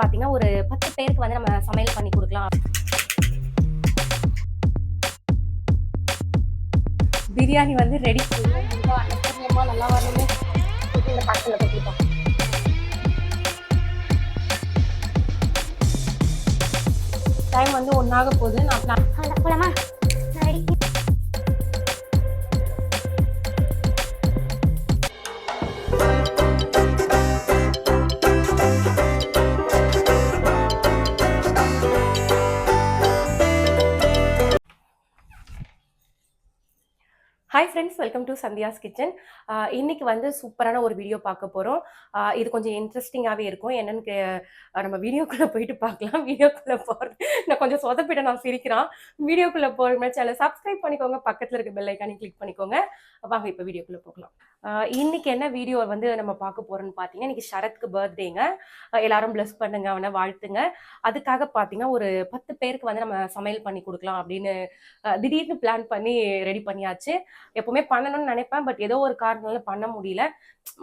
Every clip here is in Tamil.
பார்த்தீங்கன்னா ஒரு பத்து பேருக்கு வந்து நம்ம சமையல் பண்ணி கொடுக்கலாம். பிரியாணி வந்து ரெடி நல்லா வரணுமே இந்த பக்கத்தில் கொட்டிப்போம் டைம் வந்து ஒன்றாக போகுது. நான் வெல்கம் டு சந்தியாஸ் கிச்சன் இன்னைக்கு வந்து சூப்பரான ஒரு வீடியோ பார்க்க போகிறோம் இது கொஞ்சம் இன்ட்ரெஸ்டிங்காகவே இருக்கும். என்னன்னு நம்ம வீடியோக்குள்ளே போயிட்டு பார்க்கலாம். வீடியோக்குள்ளே போகிறது நான் கொஞ்சம் சொதப்பிட்ட நான் சிரிக்கிறான். வீடியோக்குள்ளே போகிற சேனல் சப்ஸ்கிரைப் பண்ணிக்கோங்க. பக்கத்தில் இருக்க பெல் ஐக்கானே கிளிக் பண்ணிக்கோங்க. வாங்க இப்போ வீடியோக்குள்ளே போகலாம். இன்னைக்கு என்ன வீடியோ வந்து நம்ம பார்க்க போறோம்னு பார்த்தீங்கன்னா இன்னைக்கு சரத்க்கு பர்த்டேங்க எல்லாரும் பிளஸ் பண்ணுங்க அவனை வாழ்த்துங்க. அதுக்காக பார்த்தீங்கன்னா ஒரு பத்து பேருக்கு வந்து நம்ம சமையல் பண்ணி கொடுக்கலாம் அப்படின்னு திடீர்னு பிளான் பண்ணி ரெடி பண்ணியாச்சு. எப்பவுமே பண்ணணும்னு நினைப்பேன் பட் ஏதோ ஒரு காரணம் பண்ண முடியல.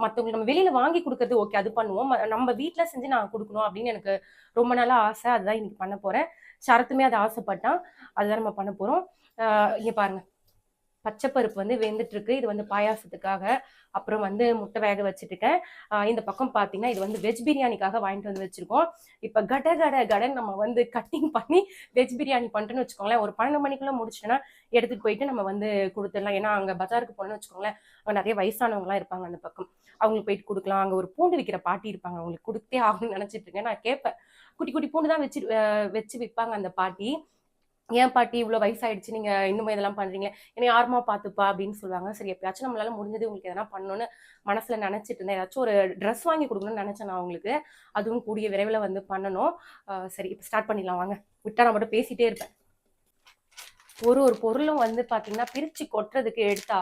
மற்றவங்களுக்கு நம்ம வெளியில வாங்கி கொடுக்கறது ஓகே அது பண்ணுவோம். நம்ம வீட்டில் செஞ்சு நான் கொடுக்கணும் அப்படின்னு எனக்கு ரொம்ப நாளாக ஆசை. அதுதான் இன்னைக்கு பண்ண போறேன். சரத்துமே அதை ஆசைப்பட்டான். அதுதான் நம்ம பண்ண போறோம். இங்கே இங்க பாருங்க. பச்சைப்பருப்பு வந்து வெந்துட்டு இருக்கு இது வந்து பாயாசத்துக்காக. அப்புறம் வந்து முட்டை வேக வச்சுட்டு இருக்கேன் இந்த பக்கம் பார்த்தீங்கன்னா இது வந்து வெஜ் பிரியாணிக்காக வாங்கிட்டு வந்து வச்சிருக்கோம். இப்போ கட கட கடன் நம்ம வந்து கட்டிங் பண்ணி வெஜ் பிரியாணி பண்ணிட்டோன்னு வச்சுக்கோங்களேன். ஒரு பன்னெண்டு மணிக்குள்ள முடிச்சிட்டேன்னா எடுத்துட்டு போயிட்டு நம்ம வந்து கொடுத்துடலாம். ஏன்னா அங்கே பஜாருக்கு போனோம்னு வச்சுக்கோங்களேன் அங்க நிறைய வயசானவங்களாம் இருப்பாங்க அந்த பக்கம். அவங்களுக்கு போயிட்டு கொடுக்கலாம். அங்கே ஒரு பூண்டு விற்கிற பாட்டி இருப்பாங்க. அவங்களுக்கு கொடுத்தே ஆகணும்னு நினச்சிட்டு இருக்கேன். நான் கேட்பேன். குட்டி குட்டி பூண்டு தான் வச்சு வச்சு விற்பாங்க அந்த பாட்டி. ஏன் பாட்டி இவ்வளோ வயசாயிடுச்சு? நீங்க இன்னும் இதெல்லாம் பண்றீங்க? என்னை யாருமா பார்த்துப்பா? அப்படின்னு சொல்லுவாங்க. சரி எப்பயாச்சும் நம்மளால முடிஞ்சது உங்களுக்கு எதனா பண்ணணும்னு மனசுல நினைச்சிட்டு இருந்தேன். ஏதாச்சும் ஒரு ட்ரெஸ் வாங்கி கொடுக்கணும்னு நினைச்சேன் நான் அவங்களுக்கு அதுவும் கூடிய விரைவில் வந்து பண்ணணும். சரி இப்போ ஸ்டார்ட் பண்ணிடலாம். வாங்க. விட்டா நான் மட்டும் பேசிட்டே இருப்பேன். ஒரு ஒரு பொருளும் வந்து பாத்தீங்கன்னா பிரிச்சு கொட்டுறதுக்கு எடுத்தா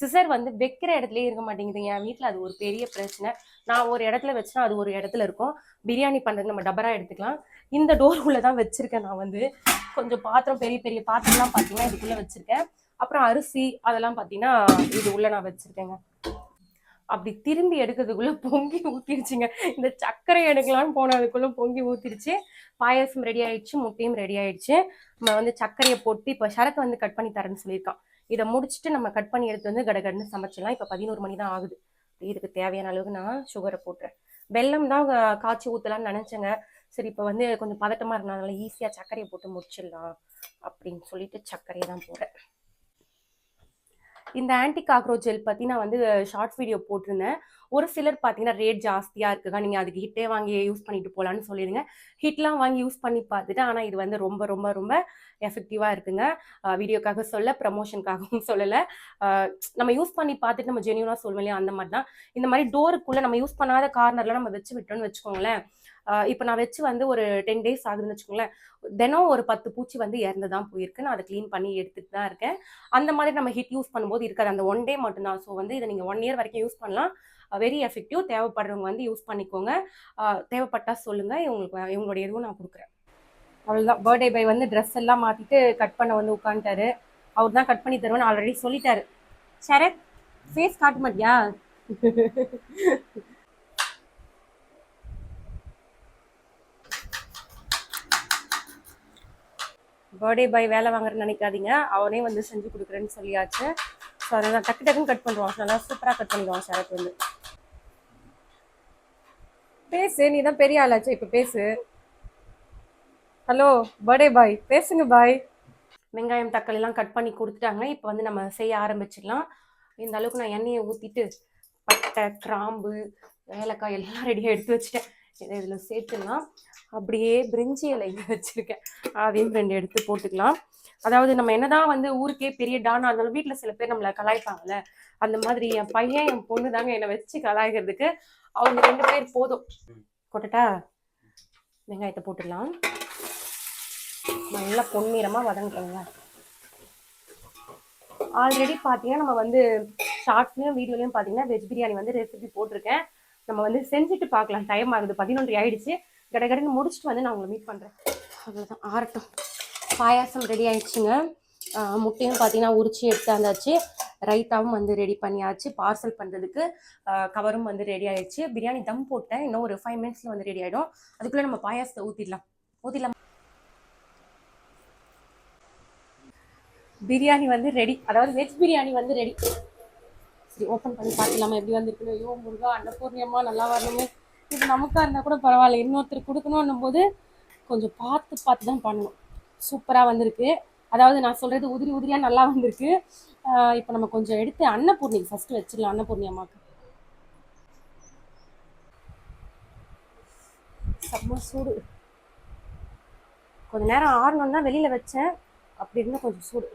சிசர் வந்து வைக்கிற இடத்துலயே இருக்க மாட்டேங்குது. என் வீட்டில் அது ஒரு பெரிய பிரச்சனை. நான் ஒரு இடத்துல வச்சுன்னா அது ஒரு இடத்துல இருக்கும். பிரியாணி பண்றது நம்ம டபரா எடுத்துக்கலாம். இந்த டோர் உள்ள தான் வச்சிருக்கேன் நான் வந்து. கொஞ்சம் பாத்திரம் பெரிய பெரிய பாத்திரம்லாம் பாத்தீங்கன்னா இதுக்குள்ள வச்சிருக்கேன். அப்புறம் அரிசி அதெல்லாம் பார்த்தீங்கன்னா இது உள்ள நான் வச்சிருக்கேங்க. அப்படி திரும்பி எடுக்கிறதுக்குள்ள பொங்கி ஊத்திருச்சுங்க. இந்த சர்க்கரை எடுக்கலாம்னு போனதுக்குள்ள பொங்கி ஊத்திருச்சு. பாயாசம் ரெடி ஆயிடுச்சு முட்டையும் ரெடி ஆயிடுச்சு. நம்ம வந்து சர்க்கரையை போட்டு இப்போ சரக்கு வந்து கட் பண்ணி தரேன்னு சொல்லியிருக்கான். இதை முடிச்சுட்டு நம்ம கட் பண்ணி எடுத்து வந்து கடகடன்னு சமைச்சிடலாம். இப்போ பதினோரு மணி தான் ஆகுது. இதுக்கு தேவையான அளவுக்கு நான் சுகரை போட்டுறேன். வெல்லம் தான் காய்ச்சி ஊற்றலாம்னு நினச்சேங்க. சரி இப்போ வந்து கொஞ்சம் பதட்டமாக இருந்ததுனால ஈஸியாக சர்க்கரையை போட்டு முடிச்சிடலாம் அப்படின்னு சொல்லிட்டு சர்க்கரையை தான் போகிறேன் இந்த ஆன்டி காக்ரோச் ஜெல் பற்றி நான் வந்து ஷார்ட் வீடியோ போட்டிருந்தேன். ஒரு சிலர் பார்த்தீங்கன்னா ரேட் ஜாஸ்தியாக இருக்குதா நீங்கள் அதுக்கு ஹிட்டே வாங்கி யூஸ் பண்ணிட்டு போகலான்னு சொல்லிடுங்க. ஹிட்லாம் வாங்கி யூஸ் பண்ணி பார்த்துட்டு ஆனால் இது வந்து ரொம்ப ரொம்ப ரொம்ப எஃபெக்டிவாக இருக்குங்க. வீடியோக்காக சொல்ல ப்ரமோஷனுக்காகவும் சொல்லலை. நம்ம யூஸ் பண்ணி பார்த்துட்டு நம்ம ஜெனியூனாக சொல்லுவோம் இல்லையா அந்த மாதிரி தான் இந்த மாதிரி டோருக்குள்ளே நம்ம யூஸ் பண்ணாத கார்னரில் நம்ம வச்சு விட்டோம்னு வச்சுக்கோங்களேன் இப்போ நான் வச்சு வந்து ஒரு டென் டேஸ் ஆகுதுன்னு வச்சுக்கோங்களேன். தினம் ஒரு பத்து பூச்சி வந்து இறந்து தான் போயிருக்கு. நான் அதை க்ளீன் பண்ணி எடுத்துட்டு தான் இருக்கேன். அந்த மாதிரி நம்ம ஹிட் யூஸ் பண்ணும்போது இருக்காது. அந்த ஒன் டே மட்டும்தான் ஸோ வந்து இதை நீங்கள் ஒன் இயர் வரைக்கும் யூஸ் பண்ணலாம். வெரி எஃபெக்டிவ் தேவைப்படுறவங்க வந்து யூஸ் பண்ணிக்கோங்க. தேவைப்பட்டா சொல்லுங்கள் இவங்களுக்கு இவங்களுடைய இதுவும் நான் கொடுக்குறேன். அவ்வளோதான் பர்த்டே பை வந்து ட்ரெஸ் எல்லாம் மாற்றிட்டு கட் பண்ண வந்து உட்காந்துட்டாரு அவர் தான் கட் பண்ணி தருவேன்னு ஆல்ரெடி சொல்லிட்டாரு. சரத் ஃபேஸ் காட்ட மாட்டியா? பர்த்டே பாய் வேலை வாங்குறேன்னு நினைக்காதீங்க. அவனே வந்து செஞ்சு கொடுக்குறேன்னு சொல்லியாச்சு. ஸோ அதெல்லாம் டக்கு டக்குன்னு கட் பண்ணுவான் நல்லா சூப்பராக கட் பண்ணிடுவான் சரத் வந்து. பேசு நீ தான் பெரிய ஆளாச்சு இப்போ பேசு. ஹலோ பர்த்டே பாய் பேசுங்க பாய் வெங்காயம் தக்காளிலாம் கட் பண்ணி கொடுத்துட்டாங்க. இப்போ வந்து நம்ம செய்ய ஆரம்பிச்சிடலாம். இந்த அளவுக்கு நான் எண்ணெயை ஊற்றிட்டு பட்டை கிராம்பு ஏலக்காய் எல்லாம் ரெடியாக எடுத்து வச்சுட்டேன். இதை இதில் சேர்த்துலாம் அப்படியே பிரிஞ்சி இலை வச்சுருக்கேன். அதையும் ரெண்டு எடுத்து போட்டுக்கலாம். அதாவது நம்ம என்னதான் வந்து ஊருக்கே பெரிய டானா இருந்தாலும் வீட்டில் சில பேர் நம்மளை கலாய்ப்பாங்கல்ல அந்த மாதிரி என் பையன் என் பொண்ணு தாங்க என்னை வச்சு கலாய்க்கிறதுக்கு அவங்க ரெண்டு பேர் போதும். கொட்டட்டா? வெங்காயத்தை போட்டுடலாம் நல்லா பொன்னிறமாக வதங்கிக்கோங்க. ஆல்ரெடி பார்த்தீங்கன்னா நம்ம வந்து ஷார்ட்ஸ்லையும் வீடியோலையும் பார்த்தீங்கன்னா வெஜ் பிரியாணி வந்து ரெசிபி போட்டிருக்கேன். நம்ம வந்து செஞ்சுட்டு பார்க்கலாம் டைம் ஆகுது. பதினொன்று ஆயிடுச்சு. கடகடன்னு முடிச்சுட்டு வந்து நான் உங்களை மீட் பண்ணுறேன் அவ்வளோதான் ஆறட்டும். பாயாசம் ரெடி ஆயிடுச்சுங்க. முட்டையும் பார்த்தீங்கன்னா உரிச்சு எடுத்தாந்தாச்சு ரைத்தாவும் வந்து ரெடி பண்ணியாச்சு. பார்சல் பண்ணுறதுக்கு கவரும் வந்து ரெடி ஆயிடுச்சு. பிரியாணி தம் போட்டேன். இன்னும் ஒரு ஃபைவ் மினிட்ஸில் வந்து ரெடி ஆகிடும் அதுக்குள்ளே நம்ம பாயாசத்தை ஊற்றிடலாம் ஊற்றிடலாம் பிரியாணி வந்து ரெடி அதாவது வெஜ் பிரியாணி வந்து ரெடி சரி ஓப்பன் பண்ணி பார்த்துக்கலாமா எப்படி வந்துருக்குன்னு? ஐயோ முருகா அன்னபூர்ணியமாக நல்லா வரணுமே. இது நமக்காக இருந்தால் கூட பரவாயில்ல. இன்னொருத்தர் கொடுக்கணும் போது கொஞ்சம் பார்த்து பார்த்து தான் பண்ணணும். சூப்பராக வந்திருக்கு. அதாவது நான் சொல்கிறது உதிரி உதிரியாக நல்லா வந்திருக்கு. இப்போ நம்ம கொஞ்சம் எடுத்து அன்னபூர்ணிக்கு ஃபஸ்ட்டு வச்சிடலாம் அன்னபூர்ணி அம்மாவுக்கு செம்ம சூடு. கொஞ்சம் நேரம் ஆறணும்னா வெளியில் வச்சேன். அப்படி இருந்தால் கொஞ்சம் சூடு.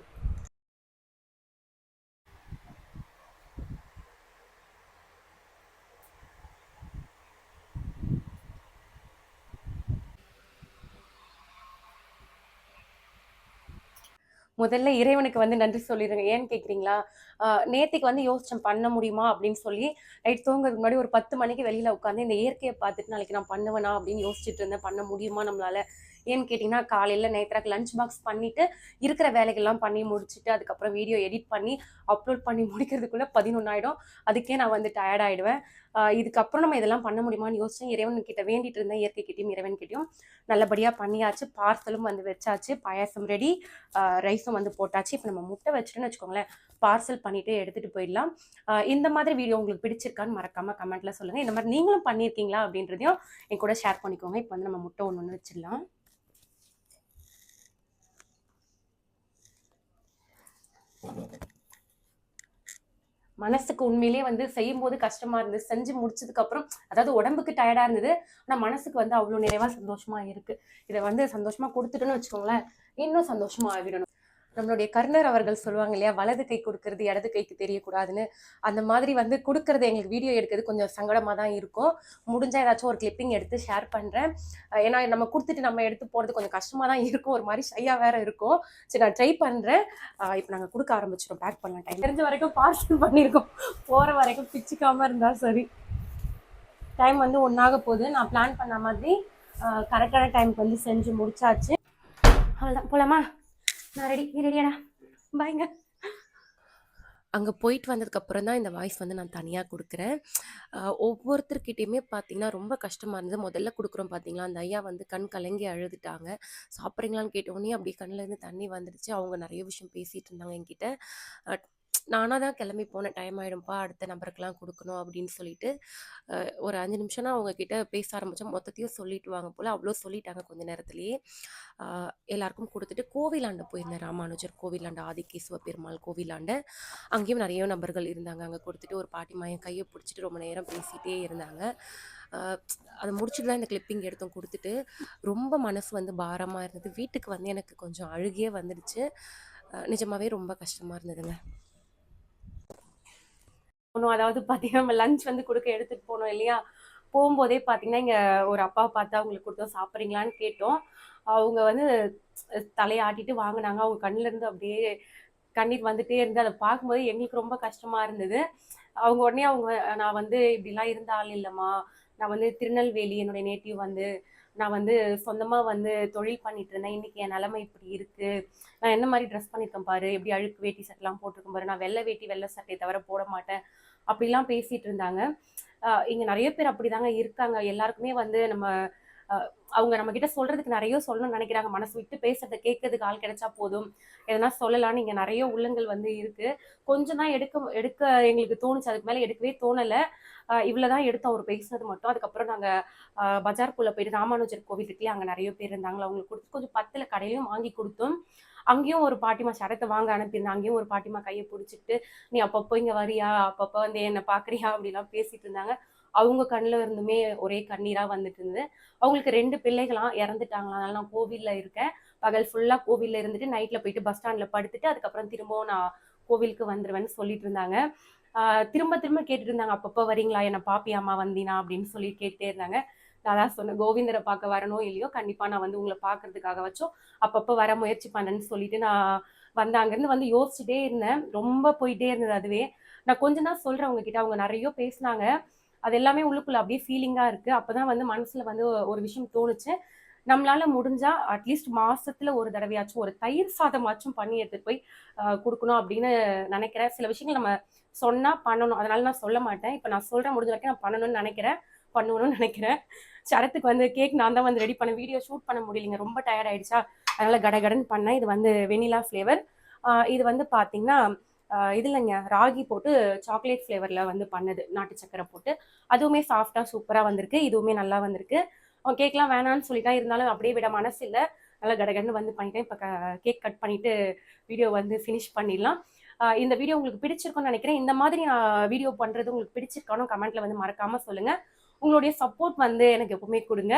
முதல்ல இறைவனுக்கு வந்து நன்றி சொல்லிடுங்க. ஏன்னு கேட்குறீங்களா நேத்திக்கு வந்து யோசிச்சேன் பண்ண முடியுமா அப்படின்னு சொல்லி நைட் தூங்குறதுக்கு முன்னாடி ஒரு பத்து மணிக்கு வெளியில் உட்காந்து இந்த இயற்கையை பார்த்துட்டு நாளைக்கு நான் பண்ணுவேனா அப்படின்னு யோசிச்சுட்டு இருந்தேன். பண்ண முடியுமா நம்மளால? ஏன்னு கேட்டிங்கன்னா காலையில் நேத்திராக்கு லஞ்ச் பாக்ஸ் பண்ணிவிட்டு இருக்கிற வேலைகள்லாம் பண்ணி முடிச்சுட்டு அதுக்கப்புறம் வீடியோ எடிட் பண்ணி அப்லோட் பண்ணி முடிக்கிறதுக்குள்ளே பதினொன்று ஆகிடும் அதுக்கே நான் வந்து டயர்ட் ஆகிடுவேன் இதுக்கப்புறம் நம்ம இதெல்லாம் பண்ண முடியுமான்னு யோசிச்சேன். இறைவன் கிட்ட வேண்டிட்டு இருந்தேன். இயற்கை கிட்டையும் இறைவன் கிட்டையும். நல்லபடியாக பண்ணியாச்சு. பார்சலும் வந்து வச்சாச்சு. பாயாசம் ரெடி ரைஸும் வந்து போட்டாச்சு. இப்போ நம்ம முட்டை வச்சுட்டுன்னு வச்சுக்கோங்களேன். பார்சல் பண்ணிட்டு எடுத்துகிட்டு போயிடலாம். இந்த மாதிரி வீடியோ உங்களுக்கு பிடிச்சிருக்கான்னு மறக்காமல் கமெண்ட்டில் சொல்லுங்கள் இந்த மாதிரி நீங்களும் பண்ணியிருக்கீங்களா அப்படின்றதையும் என் கூட ஷேர் பண்ணிக்கோங்க. இப்போ வந்து நம்ம முட்டை ஒன்று ஒன்று வச்சிடலாம். மனசுக்கு உண்மையிலேயே வந்து செய்யும் போது கஷ்டமா இருந்தது. செஞ்சு முடிச்சதுக்கு அப்புறம் அதாவது உடம்புக்கு டயர்டா இருந்தது. ஆனா மனசுக்கு வந்து அவ்வளவு நிறைவா சந்தோஷமா இருக்கு. இதை வந்து சந்தோஷமா கொடுத்துட்டோன்னு வச்சுக்கோங்களேன் இன்னும் சந்தோஷமா ஆகிடணும். நம்மளுடைய கர்ணர் அவர்கள் சொல்லுவாங்க இல்லையா வலது கை கொடுக்கறது இடது கைக்கு தெரியக்கூடாதுன்னு. அந்த மாதிரி வந்து கொடுக்கறது எங்களுக்கு வீடியோ எடுக்கிறது கொஞ்சம் சங்கடமாக தான் இருக்கும். முடிஞ்சால் ஏதாச்சும் ஒரு கிளிப்பிங் எடுத்து ஷேர் பண்ணுறேன் ஏன்னா நம்ம கொடுத்துட்டு நம்ம எடுத்து போகிறது கொஞ்சம் கஷ்டமாக தான் இருக்கும். ஒரு மாதிரி ஷையாக வேற இருக்கும். சரி நான் ட்ரை பண்ணுறேன் இப்போ நாங்கள் கொடுக்க ஆரம்பிச்சிடும் பேக் பண்ணலாம். டைம் தெரிஞ்ச வரைக்கும் பார்சல் பண்ணியிருக்கோம் போகிற வரைக்கும் பிச்சுக்காமல் இருந்தால் சரி. டைம் வந்து ஒன்றாக போகுது. நான் பிளான் பண்ண மாதிரி கரெக்டான டைமுக்கு வந்து செஞ்சு முடிச்சாச்சு. அவ்வளோதான் போலாமா? நான் ரெடி நீ ரெடியாடா பாய்ங்க அங்கே போயிட்டு வந்ததுக்கப்புறம் தான் இந்த வாய்ஸ் வந்து நான் தனியாக கொடுக்குறேன். ஒவ்வொருத்தர்கிட்டையுமே பார்த்தீங்கன்னா ரொம்ப கஷ்டமாக இருந்தது. முதல்ல கொடுக்குறோம் பார்த்தீங்களா அந்த ஐயா வந்து கண் கலங்கி அழுதுட்டாங்க. சாப்பிட்றீங்களான்னு கேட்டோடனே அப்படியே கண்ணிலேருந்து தண்ணி வந்துடுச்சு. அவங்க நிறைய விஷயம் பேசிகிட்டு இருந்தாங்க என்கிட்ட. நானாக தான் கிளம்பி போனேன் டைம் ஆகிடும்ப்பா அடுத்த நம்பருக்கெலாம் கொடுக்கணும் அப்படின்னு சொல்லிட்டு ஒரு அஞ்சு நிமிஷம்னா அவங்கக்கிட்ட பேச ஆரம்பித்தோம் மொத்தத்தையும் சொல்லிட்டு வாங்க போல். அவ்வளோ சொல்லிட்டாங்க கொஞ்ச நேரத்துலேயே. எல்லாருக்கும் கொடுத்துட்டு கோவிலாண்ட போயிருந்தேன். ராமானுஜர் கோவிலாண்ட ஆதிகேசுவ பெருமாள் கோவிலாண்ட. அங்கேயும் நிறைய நபர்கள் இருந்தாங்க. அங்கே கொடுத்துட்டு ஒரு பாட்டி மாயன் கையை பிடிச்சிட்டு ரொம்ப நேரம் பேசிகிட்டே இருந்தாங்க. அதை முடிச்சுட்டு தான் இந்த கிளிப்பிங் எடுத்தோம் கொடுத்துட்டு ரொம்ப மனசு வந்து பாரமாக இருந்தது. வீட்டுக்கு வந்து எனக்கு கொஞ்சம் அழுகியே வந்துடுச்சு. நிஜமாகவே ரொம்ப கஷ்டமாக இருந்ததுங்க. போனோம் அதாவது பார்த்தீங்கன்னா நம்ம லஞ்ச் வந்து கொடுக்க எடுத்துகிட்டு போனோம் இல்லையா? போகும்போதே பார்த்தீங்கன்னா இங்கே ஒரு அப்பா பார்த்து அவங்களுக்கு கொடுத்தோம் சாப்பிட்றீங்களான்னு கேட்டோம். அவங்க வந்து தலையாட்டிட்டு வாங்கினாங்க. அவங்க கண்ணிலேருந்து அப்படியே கண்ணீர் வந்துட்டே இருந்து அதை பார்க்கும்போது எங்களுக்கு ரொம்ப கஷ்டமாக இருந்தது. அவங்க உடனே அவங்க நான் வந்து இப்படிலாம் இருந்த ஆள் இல்லைம்மா. நான் வந்து திருநெல்வேலி என்னுடைய நேட்டிவ் வந்து நான் வந்து சொந்தமாக வந்து தொழில் பண்ணிட்டு இருந்தேன். இன்னைக்கு என் நிலமை இப்படி இருக்கு. நான் என்ன மாதிரி ட்ரெஸ் பண்ணியிருக்கேன் பாரு? எப்படி அழுக்கு வேட்டி சட்டைலாம் போட்டிருக்கேன் பாரு? நான் வெள்ளை வேட்டி வெள்ளை சட்டையை தவிர போட மாட்டேன். அப்படிலாம் பேசிட்டு இருந்தாங்க. இங்கே நிறைய பேர் அப்படிதாங்க இருக்காங்க. எல்லாருக்குமே வந்து நம்ம அவங்க நம்ம கிட்ட சொல்றதுக்கு நிறைய சொல்லணும்னு நினைக்கிறாங்க. மனசு விட்டு பேசுறத கேட்கறதுக்கு ஆள் கிடைச்சா போதும். எதனா சொல்லலாம்னு இங்க நிறைய உள்ளங்கள் வந்து இருக்கு. கொஞ்சம் தான் எடுக்க எடுக்க எங்களுக்கு தோணுச்சு. அதுக்கு மேல எடுக்கவே தோணல. இவ்வளவுதான் எடுத்து அவர் பேசுனது மட்டும். அதுக்கப்புறம் நாங்க பஜார்க்குள்ள போயிட்டு ராமானுஜர் கோவில் இருக்குல்ல அங்க நிறைய பேர் இருந்தாங்களா அவங்களுக்கு கொடுத்து கொஞ்சம் பத்துல கடையிலையும் வாங்கி கொடுத்தோம். அங்கேயும் ஒரு பாட்டிமா சடத்தை வாங்க அனுப்பியிருந்தேன். அங்கேயும் ஒரு பாட்டிமா கையை பிடிச்சிட்டு நீ அப்பப்போ இங்கே வரியா? அப்பப்போ வந்து என்னை பார்க்குறியா அப்படிலாம் பேசிட்டு இருந்தாங்க. அவங்க கண்ணில் இருந்துமே ஒரே கண்ணீராக வந்துட்டு இருந்தது. அவங்களுக்கு ரெண்டு பிள்ளைகளாம் இறந்துட்டாங்களா அதனால நான் கோவிலில் இருக்கேன். பகல் ஃபுல்லாக கோவிலில் இருந்துட்டு நைட்டில் போயிட்டு பஸ் ஸ்டாண்டில் படுத்துட்டு அதுக்கப்புறம் திரும்பவும் நான் கோவிலுக்கு வந்துடுவேன்னு சொல்லிட்டு இருந்தாங்க. திரும்ப திரும்ப கேட்டுட்டு இருந்தாங்க. அப்பப்போ வரீங்களா? என்னை பாப்பியாமா வந்தீனா? அப்படின்னு சொல்லி கேட்டே இருந்தாங்க. நான் தான் சொன்னேன் கோவிந்தரை பார்க்க வரணும் இல்லையோ கண்டிப்பாக நான் வந்து உங்களை பார்க்கறதுக்காக வச்சோம் அப்பப்போ வர முயற்சி பண்ணேன்னு சொல்லிட்டு நான் வந்து அங்கேருந்து வந்து யோசிச்சுட்டே இருந்தேன். ரொம்ப போயிட்டே இருந்தது அதுவே. நான் கொஞ்ச நாள் சொல்கிறேன் உங்ககிட்ட. அவங்க நிறைய பேசினாங்க. அது எல்லாமே உள்ளுக்குள்ள அப்படியே ஃபீலிங்காக இருக்குது அப்போ தான் வந்து மனசில் வந்து ஒரு விஷயம் தோணுச்சு. நம்மளால முடிஞ்சா அட்லீஸ்ட் மாசத்துல ஒரு தடவையாச்சும் ஒரு தயிர் சாதமாச்சும் பண்ணி எடுத்துட்டு போய் கொடுக்கணும் அப்படின்னு நினைக்கிறேன். சில விஷயங்கள் நம்ம சொன்னா பண்ணணும். அதனால நான் சொல்ல மாட்டேன். இப்போ நான் சொல்றேன் முடிஞ்ச வரைக்கும் நான் பண்ணணும்னு நினைக்கிறேன். பண்ணணும்னு நினைக்கிறேன். சரத்துக்கு வந்து கேக் நான் தான் வந்து ரெடி பண்ண வீடியோ ஷூட் பண்ண முடியலைங்க. ரொம்ப டயர்ட் ஆயிடுச்சா. அதனால கடன் பண்ணேன். இது வந்து வெனிலா ஃப்ளேவர் இது வந்து பார்த்தீங்கன்னா இது இல்லைங்க. ராகி போட்டு சாக்லேட் ஃப்ளேவரில் வந்து பண்ணது. நாட்டு சக்கரை போட்டு. அதுவுமே சாஃப்டாக சூப்பராக வந்திருக்கு. இதுவுமே நல்லா வந்திருக்கு. அவன் கேக்லாம் வேணான்னு சொல்லிட்டா இருந்தாலும் அப்படியே விட மனசு இல்லை. நல்லா கடகடன்னு வந்து பண்ணிட்டேன். இப்போ கேக் கட் பண்ணிட்டு வீடியோ வந்து ஃபினிஷ் பண்ணிடலாம். இந்த வீடியோ உங்களுக்கு பிடிச்சிருக்கும்னு நினைக்கிறேன். இந்த மாதிரி நான் வீடியோ பண்ணுறது உங்களுக்கு பிடிச்சிருக்கானோ கமெண்ட்டில் வந்து மறக்காமல் சொல்லுங்கள் உங்களுடைய சப்போர்ட் வந்து எனக்கு எப்பவுமே கொடுங்க.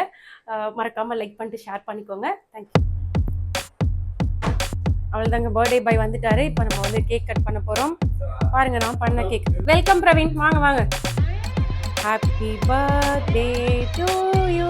மறக்காமல் லைக் பண்ணிட்டு ஷேர் பண்ணிக்கோங்க. தேங்க்யூ அவ்வளோதாங்க பர்த்டே பாய் வந்துட்டாரு. இப்போ நம்ம வந்து கேக் கட் பண்ண போகிறோம் பாருங்க நான் பண்ண கேக் வெல்கம் பிரவீன் வாங்க வாங்க. Happy birthday to you